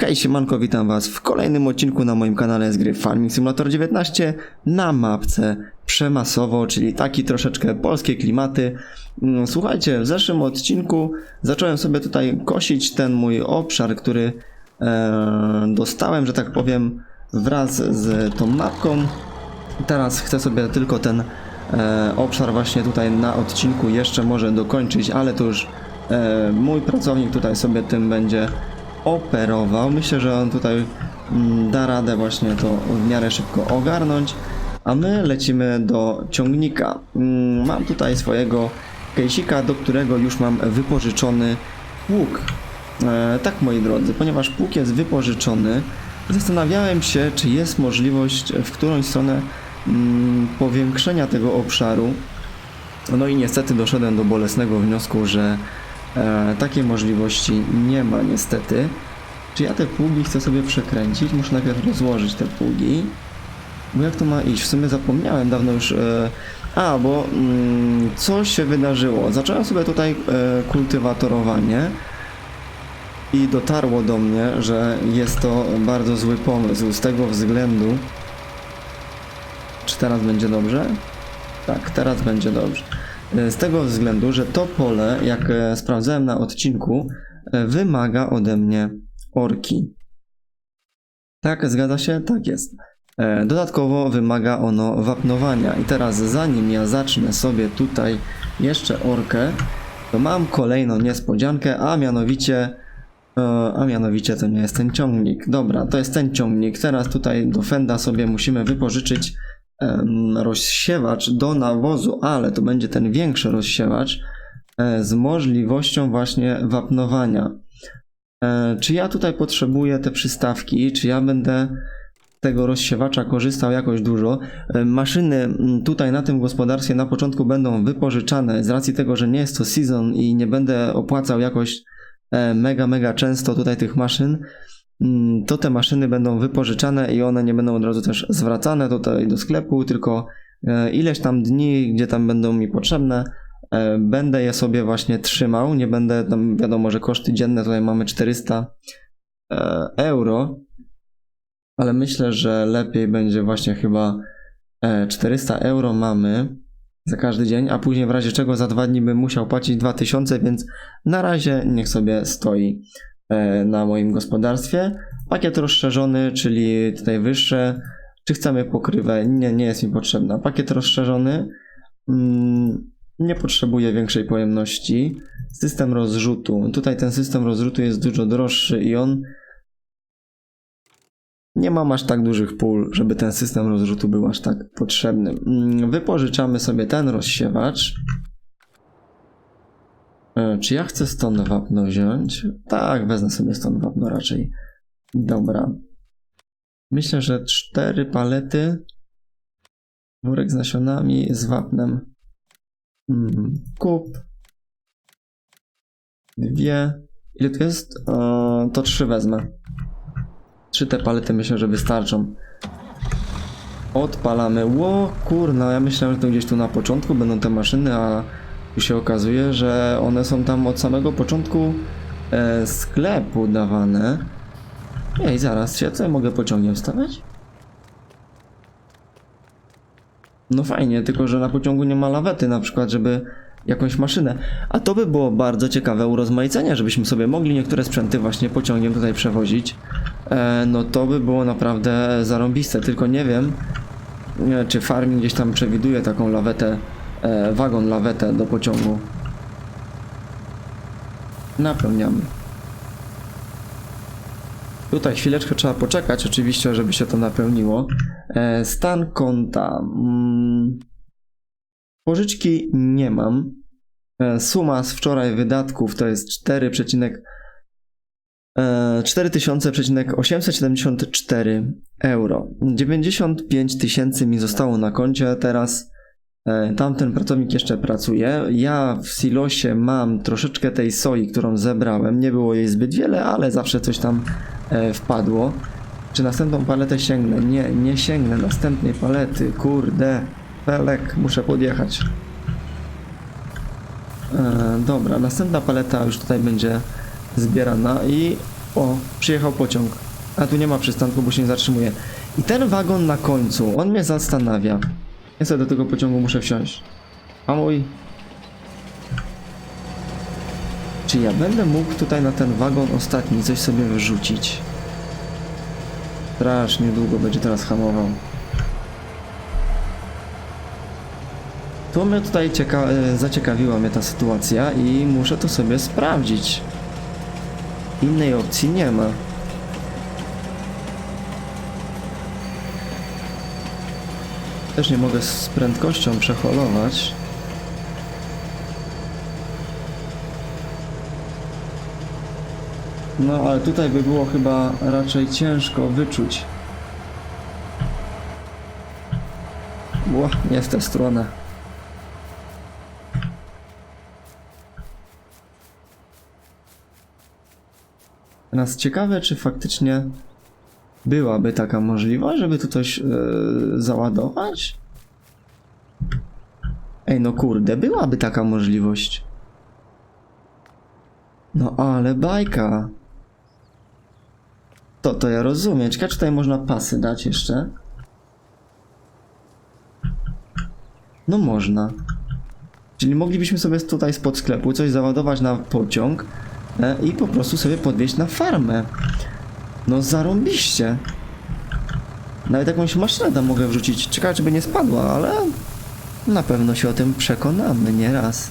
Hej, siemanko, witam was w kolejnym odcinku na moim kanale z gry Farming Simulator 19 na mapce Przemasowo, czyli taki troszeczkę polskie klimaty. Mm, Słuchajcie, w zeszłym odcinku zacząłem sobie tutaj kosić ten mój obszar, który e, dostałem, że tak powiem, wraz z tą mapką. Teraz chcę sobie tylko ten e, obszar właśnie tutaj na odcinku jeszcze może dokończyć, ale to już e, mój pracownik tutaj sobie tym będzie operował. Myślę, że on tutaj mm, da radę właśnie to w miarę szybko ogarnąć. A my lecimy do ciągnika. Mm, Mam tutaj swojego kejsika, do którego już mam wypożyczony pług. E, tak, moi drodzy, ponieważ pług jest wypożyczony, zastanawiałem się, czy jest możliwość w którąś stronę mm, powiększenia tego obszaru. No i niestety doszedłem do bolesnego wniosku, że e, takiej możliwości nie ma niestety. Czy ja te pługi chcę sobie przekręcić? Muszę najpierw rozłożyć te pługi. Bo jak to ma iść? W sumie zapomniałem dawno już. E, a, bo mm, coś się wydarzyło. Zacząłem sobie tutaj e, kultywatorowanie i dotarło do mnie, że jest to bardzo zły pomysł z tego względu. Czy teraz będzie dobrze? Tak, teraz będzie dobrze. E, Z tego względu, że to pole, jak e, sprawdzałem na odcinku, e, wymaga ode mnie orki. Tak, zgadza się? Tak jest. Dodatkowo wymaga ono wapnowania. I teraz, zanim ja zacznę sobie tutaj jeszcze orkę, to mam kolejną niespodziankę, a mianowicie. A mianowicie to nie jest ten ciągnik. Dobra, to jest ten ciągnik. Teraz tutaj do Fenda sobie musimy wypożyczyć rozsiewacz do nawozu, ale to będzie ten większy rozsiewacz e, z możliwością właśnie wapnowania. E, Czy ja tutaj potrzebuję te przystawki? Czy ja będę tego rozsiewacza korzystał jakoś dużo? E, Maszyny tutaj na tym gospodarstwie na początku będą wypożyczane z racji tego, że nie jest to season i nie będę opłacał jakoś mega, mega często tutaj tych maszyn. Mm, To te maszyny będą wypożyczane i one nie będą od razu też zwracane tutaj do sklepu, tylko e, ileś tam dni, gdzie tam będą mi potrzebne, e, będę je sobie właśnie trzymał. Nie będę tam, wiadomo, że koszty dzienne tutaj mamy 400 e, euro, ale myślę, że lepiej będzie właśnie chyba e, 400 euro mamy za każdy dzień, a później w razie czego za dwa dni bym musiał płacić 2000, więc na razie niech sobie stoi na moim gospodarstwie. Pakiet rozszerzony, czyli tutaj wyższe. Czy chcemy pokrywę? Nie, nie jest mi potrzebna. Pakiet rozszerzony mm, nie potrzebuje większej pojemności. System rozrzutu. Tutaj ten system rozrzutu jest dużo droższy i on nie mam aż tak dużych pól, żeby ten system rozrzutu był aż tak potrzebny. Mm, Wypożyczamy sobie ten rozsiewacz. E, Czy ja chcę stąd wapno wziąć? Tak, wezmę sobie stąd wapno raczej. Dobra. Myślę, że cztery palety. Worek z nasionami z wapnem. Mm, Kup. Dwie. Ile tu jest? E, To trzy wezmę. Trzy te palety myślę, że wystarczą. Odpalamy. Ło, kurna, ja myślałem, że to gdzieś tu na początku będą te maszyny, a tu się okazuje, że one są tam od samego początku e, sklepu dawane. Ej, zaraz, ja co ja mogę pociągiem wstawiać? No fajnie, tylko że na pociągu nie ma lawety na przykład, żeby jakąś maszynę. A to by było bardzo ciekawe urozmaicenie, żebyśmy sobie mogli niektóre sprzęty właśnie pociągiem tutaj przewozić. E, no to by było naprawdę zarąbiste, tylko nie wiem, e, czy farming gdzieś tam przewiduje taką lawetę, e, wagon lawetę do pociągu. Napełniamy. Tutaj chwileczkę trzeba poczekać, oczywiście, żeby się to napełniło. E, stan konta. Mm, pożyczki nie mam. E, suma z wczoraj wydatków to jest 4, e, 4874 euro. 95 tysięcy mi zostało na koncie, teraz tamten pracownik jeszcze pracuje. Ja w silosie mam troszeczkę tej soi, którą zebrałem. Nie było jej zbyt wiele, ale zawsze coś tam e, wpadło. Czy następną paletę sięgnę? Nie, nie sięgnę następnej palety. Kurde, Felek, muszę podjechać. E, dobra, następna paleta już tutaj będzie zbierana i O, przyjechał pociąg. A tu nie ma przystanku, bo się nie zatrzymuje. I ten wagon na końcu, on mnie zastanawia. Sobie do tego pociągu muszę wsiąść. A mój. Czy ja będę mógł tutaj na ten wagon ostatni coś sobie wyrzucić? Strasznie długo będzie teraz hamował. To mnie tutaj cieka- e, zaciekawiła mnie ta sytuacja i muszę to sobie sprawdzić. Innej opcji nie ma. Też nie mogę z prędkością przeholować. No, ale tutaj by było chyba raczej ciężko wyczuć. Ło, nie w tę stronę. Teraz ciekawe, czy faktycznie byłaby taka możliwość, żeby tu coś e, załadować? Ej, no kurde, byłaby taka możliwość. No ale bajka. To, to ja rozumiem. Ciekawe, czy tutaj można pasy dać jeszcze? No można. Czyli moglibyśmy sobie tutaj spod sklepu coś załadować na pociąg e, i po prostu sobie podwieźć na farmę. No zarąbiście. Nawet jakąś maszynę tam mogę wrzucić. Ciekawe, czy by nie spadła, ale na pewno się o tym przekonamy nieraz.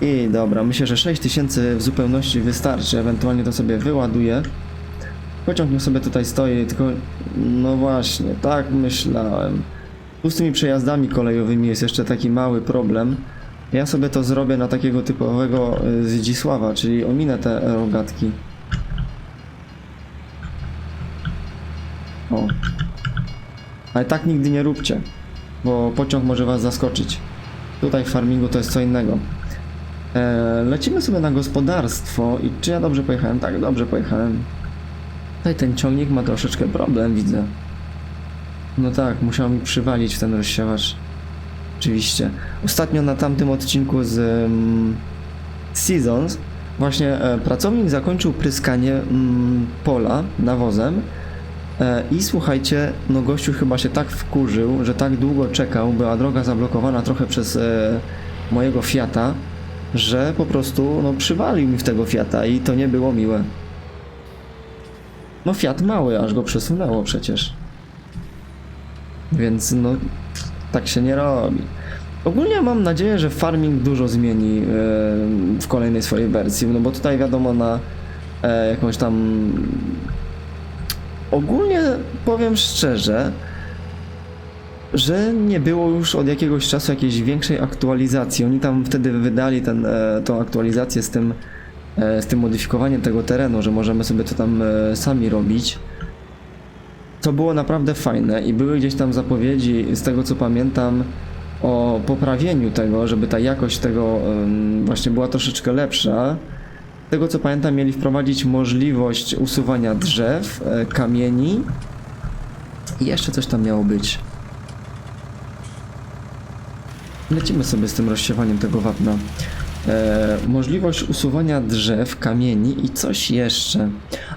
I dobra, myślę, że 6000 w zupełności wystarczy, ewentualnie to sobie wyładuję. Pociąg niech sobie tutaj stoi, tylko no właśnie, tak myślałem. Tu z tymi przejazdami kolejowymi jest jeszcze taki mały problem. Ja sobie to zrobię na takiego typowego y, Zdzisława, czyli ominę te rogatki. O. Ale tak nigdy nie róbcie, bo pociąg może was zaskoczyć. Tutaj w farmingu to jest co innego. E, lecimy sobie na gospodarstwo i czy ja dobrze pojechałem? Tak, dobrze pojechałem. Tutaj ten ciągnik ma troszeczkę problem, widzę. No tak, musiał mi przywalić w ten rozsiewacz. Oczywiście. Ostatnio na tamtym odcinku z um, Seasons właśnie e, pracownik zakończył pryskanie mm, pola nawozem e, i słuchajcie, no gościu chyba się tak wkurzył, że tak długo czekał, była droga zablokowana trochę przez e, mojego Fiata, że po prostu no, przywalił mi w tego Fiata i to nie było miłe. No Fiat mały, aż go przesunęło przecież. Więc no, tak się nie robi. Ogólnie mam nadzieję, że farming dużo zmieni e, w kolejnej swojej wersji, no bo tutaj wiadomo na e, jakąś tam... Ogólnie powiem szczerze, że nie było już od jakiegoś czasu jakiejś większej aktualizacji. Oni tam wtedy wydali ten, e, tą aktualizację z tym, z tym modyfikowaniem tego terenu, że możemy sobie to tam sami robić. To było naprawdę fajne i były gdzieś tam zapowiedzi, z tego co pamiętam, o poprawieniu tego, żeby ta jakość tego właśnie była troszeczkę lepsza. Z tego co pamiętam, mieli wprowadzić możliwość usuwania drzew, e, kamieni i jeszcze coś tam miało być. Lecimy sobie z tym rozsiewaniem tego wapna. E, możliwość usuwania drzew, kamieni i coś jeszcze.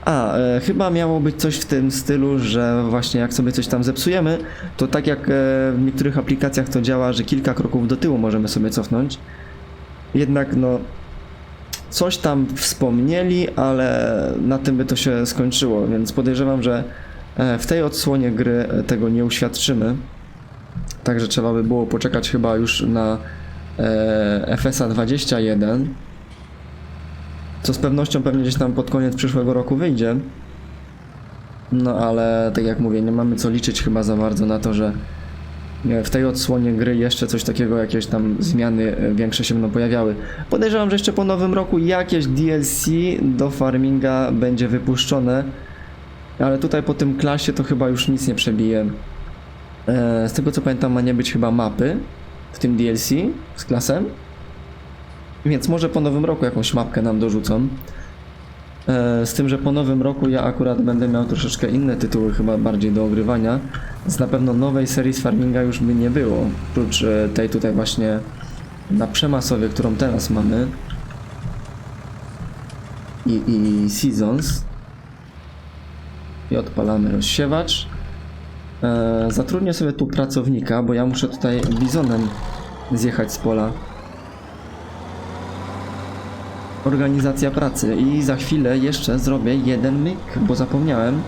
A, e, chyba miało być coś w tym stylu, że właśnie jak sobie coś tam zepsujemy, to tak jak e, w niektórych aplikacjach to działa, że kilka kroków do tyłu możemy sobie cofnąć. Jednak no, coś tam wspomnieli, ale na tym by to się skończyło, więc podejrzewam, że e, w tej odsłonie gry tego nie uświadczymy. Także trzeba by było poczekać chyba już na e, FSA 21. Co z pewnością pewnie gdzieś tam pod koniec przyszłego roku wyjdzie. No ale tak jak mówię, nie mamy co liczyć chyba za bardzo na to, że e, w tej odsłonie gry jeszcze coś takiego, jakieś tam zmiany e, większe się będą pojawiały. Podejrzewam, że jeszcze po nowym roku jakieś DLC do farminga będzie wypuszczone. Ale tutaj po tym klasie to chyba już nic nie przebije. Z tego co pamiętam, ma nie być chyba mapy w tym DLC z klasem. Więc może po nowym roku jakąś mapkę nam dorzucą. E, Z tym, że po nowym roku ja akurat będę miał troszeczkę inne tytuły, chyba bardziej do ogrywania. Więc na pewno nowej serii z Farminga już by nie było. Oprócz e, tej tutaj właśnie na przemasowie, którą teraz mamy i, i Seasons i odpalamy rozsiewacz. E, zatrudnię sobie tu pracownika, bo ja muszę tutaj bizonem zjechać z pola. Organizacja pracy i za chwilę jeszcze zrobię jeden myk, bo zapomniałem.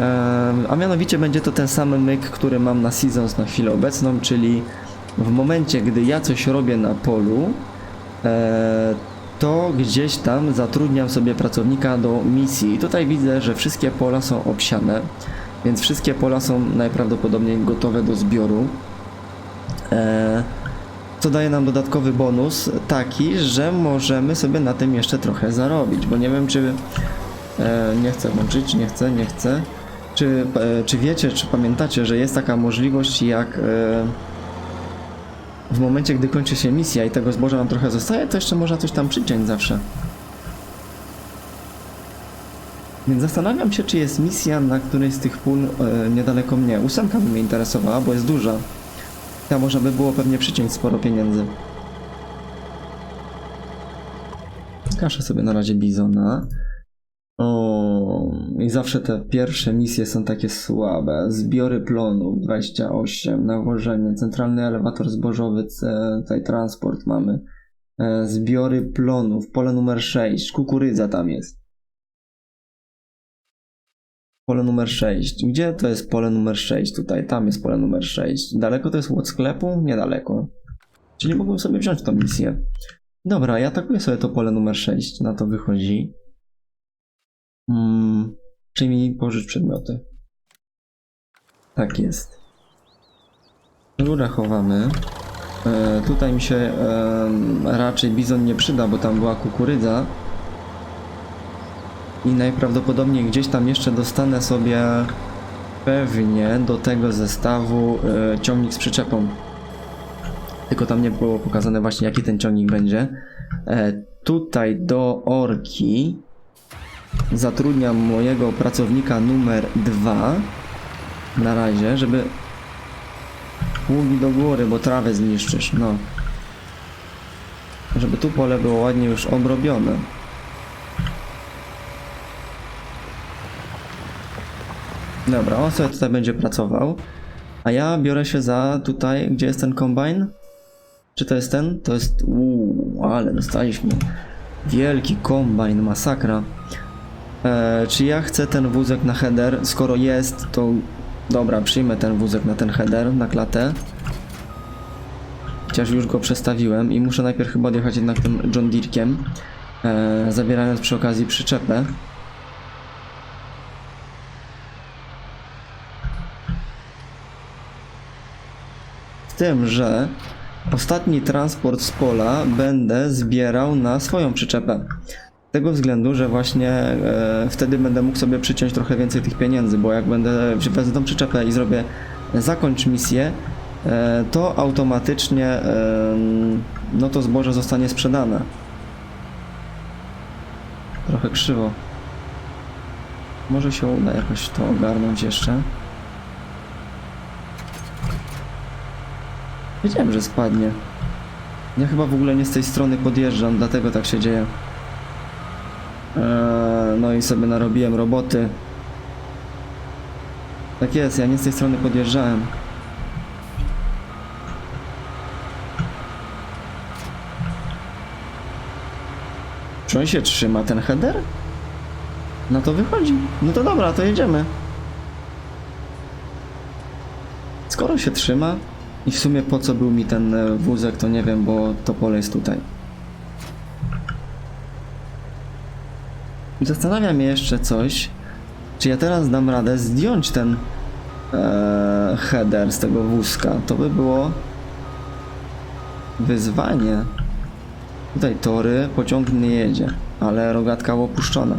E, a mianowicie będzie to ten sam myk, który mam na Seasons na chwilę obecną, czyli w momencie, gdy ja coś robię na polu, e, to gdzieś tam zatrudniam sobie pracownika do misji. I tutaj widzę, że wszystkie pola są obsiane, więc wszystkie pola są najprawdopodobniej gotowe do zbioru. E, co daje nam dodatkowy bonus taki, że możemy sobie na tym jeszcze trochę zarobić, bo nie wiem czy e, nie chcę włączyć, nie chcę, nie chcę. Czy, e, czy wiecie, czy pamiętacie, że jest taka możliwość jak w momencie, gdy kończy się misja i tego zboża nam trochę zostaje, to jeszcze można coś tam przyciąć zawsze. Więc zastanawiam się, czy jest misja na którejś z tych pól e, niedaleko mnie. Ósemka by mnie interesowała, bo jest duża. Tam można by było pewnie przyciąć sporo pieniędzy. Kaszę sobie na razie bizona. O, i zawsze te pierwsze misje są takie słabe. Zbiory plonów 28, nawożenie, centralny elewator zbożowy, tutaj transport mamy. E, Zbiory plonów, pole numer 6, kukurydza tam jest. Pole numer 6. Gdzie to jest pole numer 6? Tutaj, tam jest pole numer 6. Daleko to jest od sklepu? Niedaleko. Czyli mógłbym sobie wziąć tą misję. Dobra, ja atakuję sobie to pole numer 6. Na to wychodzi. Mm, przyjmij pożycz przedmioty. Tak jest. Rurę chowamy. E, tutaj mi się em, raczej bizon nie przyda, bo tam była kukurydza. I najprawdopodobniej gdzieś tam jeszcze dostanę sobie pewnie do tego zestawu e, ciągnik z przyczepą. Tylko tam nie było pokazane właśnie jaki ten ciągnik będzie. E, tutaj do orki zatrudniam mojego pracownika numer 2 na razie, żeby ługi do góry, bo trawę zniszczysz, no. Żeby tu pole było ładnie już obrobione. Dobra, on sobie tutaj będzie pracował. A ja biorę się za tutaj, gdzie jest ten kombajn? Czy to jest ten? To jest... Uuu, ale dostaliśmy. Wielki kombajn, masakra. E, czy ja chcę ten wózek na header? Skoro jest, to dobra, przyjmę ten wózek na ten header, na klatę. Chociaż już go przestawiłem i muszę najpierw chyba odjechać jednak tym John Deerekiem, e, zabierając przy okazji przyczepę. Tym, że ostatni transport z pola będę zbierał na swoją przyczepę. Z tego względu, że właśnie e, wtedy będę mógł sobie przyciąć trochę więcej tych pieniędzy, bo jak będę wezmę tą przyczepę i zrobię zakończ misję, e, to automatycznie e, no to zboże zostanie sprzedane. Trochę krzywo. Może się uda jakoś to ogarnąć jeszcze. Wiedziałem, że spadnie. Ja chyba w ogóle nie z tej strony podjeżdżam, dlatego tak się dzieje. Eee, no i sobie narobiłem roboty. Tak jest, ja nie z tej strony podjeżdżałem. Czy on się trzyma, ten header? No to wychodzi. No to dobra, to jedziemy. Skoro się trzyma i w sumie po co był mi ten e, wózek, to nie wiem, bo to pole jest tutaj. Zastanawia mnie jeszcze coś, czy ja teraz dam radę zdjąć ten e, header z tego wózka. To by było wyzwanie. Tutaj tory, pociąg nie jedzie, ale rogatka opuszczona.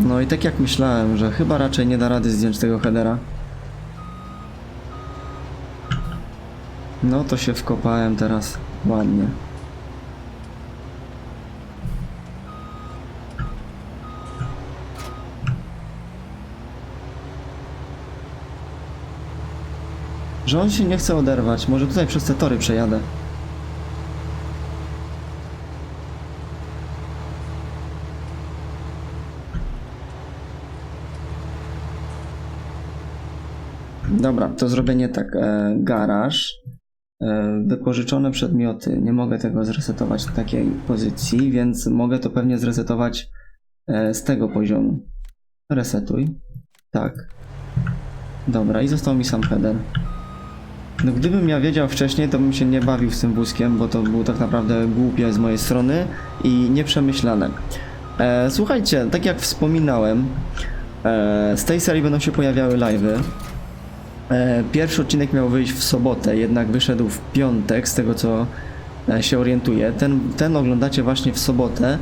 No i tak jak myślałem, że chyba raczej nie da rady zdjąć tego headera. No to się wkopałem teraz ładnie. Że on się nie chce oderwać. Może tutaj przez te tory przejadę. Dobra, to zrobię nie tak. E, garaż. E, wypożyczone przedmioty. Nie mogę tego zresetować w takiej pozycji, więc mogę to pewnie zresetować e, z tego poziomu. Resetuj. Tak. Dobra, i został mi sam header. No gdybym ja wiedział wcześniej, to bym się nie bawił z tym wózkiem, bo to było tak naprawdę głupie z mojej strony i nieprzemyślane. E, słuchajcie, tak jak wspominałem, e, z tej serii będą się pojawiały live'y. E, pierwszy odcinek miał wyjść w sobotę, jednak wyszedł w piątek, z tego co e, się orientuję. Ten, ten oglądacie właśnie w sobotę.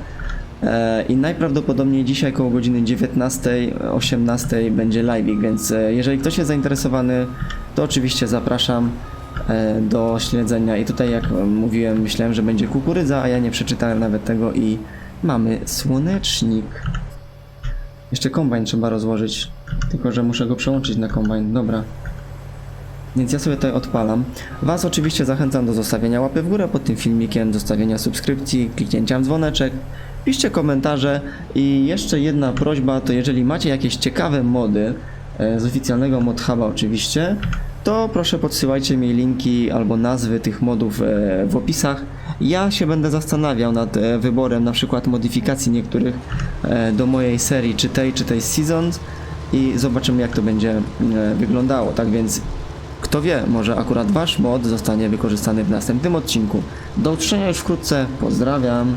E, I najprawdopodobniej dzisiaj koło godziny 19-18 będzie live, więc jeżeli ktoś jest zainteresowany, to oczywiście zapraszam do śledzenia. I tutaj, jak mówiłem, myślałem, że będzie kukurydza, a ja nie przeczytałem nawet tego i mamy słonecznik. Jeszcze kombajn trzeba rozłożyć, tylko że muszę go przełączyć na kombajn. Dobra. Więc ja sobie tutaj odpalam. Was oczywiście zachęcam do zostawienia łapy w górę pod tym filmikiem, zostawienia subskrypcji, kliknięcia w dzwoneczek. Piszcie komentarze i jeszcze jedna prośba, to jeżeli macie jakieś ciekawe mody, e, z oficjalnego mod huba oczywiście, to proszę podsyłajcie mi linki albo nazwy tych modów e, w opisach. Ja się będę zastanawiał nad e, wyborem na przykład modyfikacji niektórych do mojej serii, czy tej, czy tej Seasons i zobaczymy jak to będzie wyglądało. Tak więc kto wie, może akurat wasz mod zostanie wykorzystany w następnym odcinku. Do usłyszenia już wkrótce, pozdrawiam.